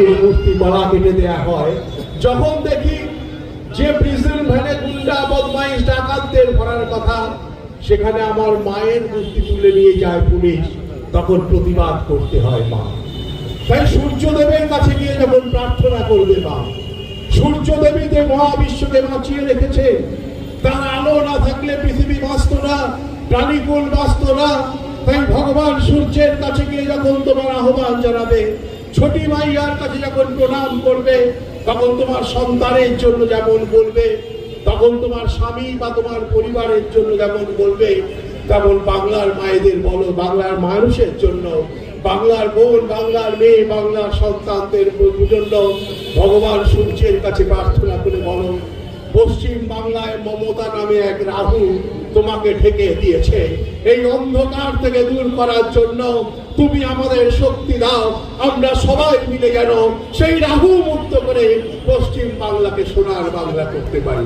মূর্তি কেটে হয়। যখন দেখি যে প্রিজন ভ্যানে গুন্ডা বদমাইশ ডাকাতদের ভরার কথা, সেখানে আমার মায়ের তুলে নিয়ে যায় পুলিশ। তখন প্রতিবাদ করতে হয় মা। তাই সূর্যদেবের কাছে গিয়ে যখন প্রার্থনা করবে মা, সূর্যদেবী যে মহাবিশ্বকে বাঁচিয়ে রেখেছে, তার আলো না থাকলে পৃথিবী বাঁচত না, প্রাণীকুল বাঁচত না। তাই ভগবান সূর্যের কাছে গিয়ে যখন তোমার আহ্বান জানাবে ছোটি মাইয়ার কাছে যখন প্রণাম করবে, তখন তোমার সন্তানের জন্য যেমন বলবে, তখন তোমার স্বামী বা তোমার পরিবারের জন্য যেমন বলবে, তেমন বাংলার মায়েদের বলো, বাংলার মানুষের জন্য, বাংলার বোন, বাংলার মেয়ে, বাংলার সন্তানদের জন্য ভগবান সূর্যের কাছে প্রার্থনা করে বলো, পশ্চিম বাংলায় মমতা নামে এক রাহু তোমাকে ঢেকে দিয়েছে। এই অন্ধকার থেকে দূর করার জন্য তুমি আমাদের শক্তি দাও, আমরা সবাই মিলে গেল সেই রাহু মুক্ত করে পশ্চিম বাংলাকে সোনার বাংলা করতে পারি।